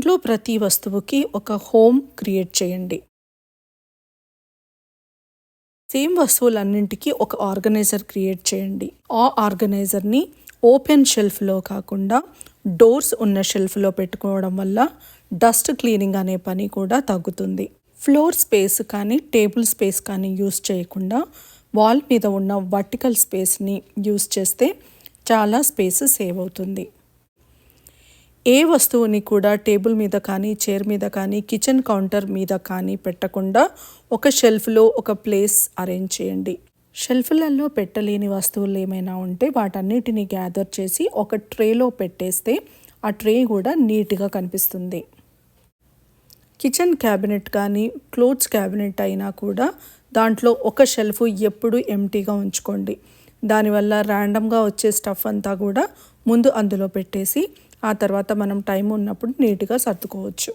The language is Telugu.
ఇంట్లో ప్రతి వస్తువుకి ఒక హోమ్ క్రియేట్ చేయండి. సేమ్ వస్తువులన్నింటికి ఒక ఆర్గనైజర్ క్రియేట్ చేయండి. ఆ ఆర్గనైజర్ని ఓపెన్ షెల్ఫ్లో కాకుండా డోర్స్ ఉన్న షెల్ఫ్లో పెట్టుకోవడం వల్ల డస్ట్ క్లీనింగ్ అనే పని కూడా తగ్గుతుంది. ఫ్లోర్ స్పేస్ కానీ టేబుల్ స్పేస్ కానీ యూస్ చేయకుండా వాల్ మీద ఉన్న వర్టికల్ స్పేస్ని యూస్ చేస్తే చాలా స్పేస్ సేవ్ అవుతుంది. ఏ వస్తువుని కూడా టేబుల్ మీద కానీ చైర్ మీద కానీ కిచెన్ కౌంటర్ మీద కానీ పెట్టకుండా ఒక షెల్ఫ్లో ఒక ప్లేస్ అరేంజ్ చేయండి. షెల్ఫ్లలో పెట్టలేని వస్తువులు ఏమైనా ఉంటే వాటన్నిటిని గ్యాదర్ చేసి ఒక ట్రేలో పెట్టేస్తే ఆ ట్రే కూడా నీట్గా కనిపిస్తుంది. కిచెన్ క్యాబినెట్ కానీ క్లోత్స్ క్యాబినెట్ అయినా కూడా దాంట్లో ఒక షెల్ఫ్ ఎప్పుడు ఎంటీగా ఉంచుకోండి. దానివల్ల ర్యాండమ్గా వచ్చే స్టఫ్ అంతా కూడా ముందు అందులో పెట్టేసి ఆ తర్వాత మనం టైం ఉన్నప్పుడు నీట్గా సర్దుకోవచ్చు.